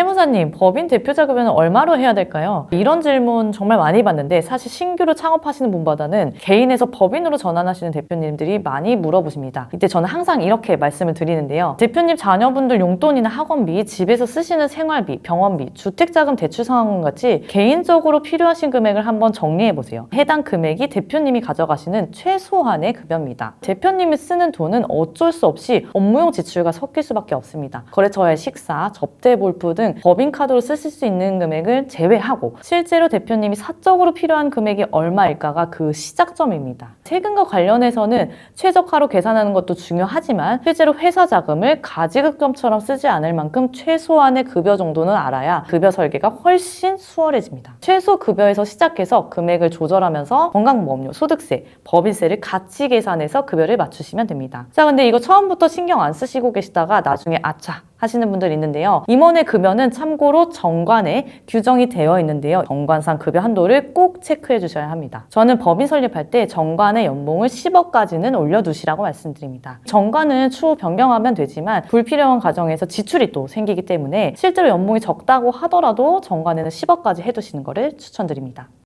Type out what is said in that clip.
Tim 세무사님, 법인 대표자 급여는 얼마로 해야 될까요? 이런 질문 정말 많이 받는데 사실 신규로 창업하시는 분보다는 개인에서 법인으로 전환하시는 대표님들이 많이 물어보십니다. 이때 저는 항상 이렇게 말씀을 드리는데요. 대표님 자녀분들 용돈이나 학원비, 집에서 쓰시는 생활비, 병원비, 주택자금 대출 상환금 같이 개인적으로 필요하신 금액을 한번 정리해 보세요. 해당 금액이 대표님이 가져가시는 최소한의 급여입니다. 대표님이 쓰는 돈은 어쩔 수 없이 업무용 지출과 섞일 수밖에 없습니다. 거래처의 식사, 접대 볼프 등 법인카드로 쓰실 수 있는 금액을 제외하고 실제로 대표님이 사적으로 필요한 금액이 얼마일까가 그 시작점입니다. 세금과 관련해서는 최저가로 계산하는 것도 중요하지만 실제로 회사 자금을 가지급금처럼 쓰지 않을 만큼 최소한의 급여 정도는 알아야 급여 설계가 훨씬 수월해집니다. 최소 급여에서 시작해서 금액을 조절하면서 건강보험료, 소득세, 법인세를 같이 계산해서 급여를 맞추시면 됩니다. 자, 근데 이거 처음부터 신경 안 쓰시고 계시다가 나중에 아차 하시는 분들 있는데요. 임원의 급여는 참고로 정관에 규정이 되어 있는데요. 정관상 급여 한도를 꼭 체크해 주셔야 합니다. 저는 법인 설립할 때 정관의 연봉을 10억까지는 올려두시라고 말씀드립니다. 정관은 추후 변경하면 되지만 불필요한 과정에서 지출이 또 생기기 때문에 실제로 연봉이 적다고 하더라도 정관에는 10억까지 해두시는 것을 추천드립니다.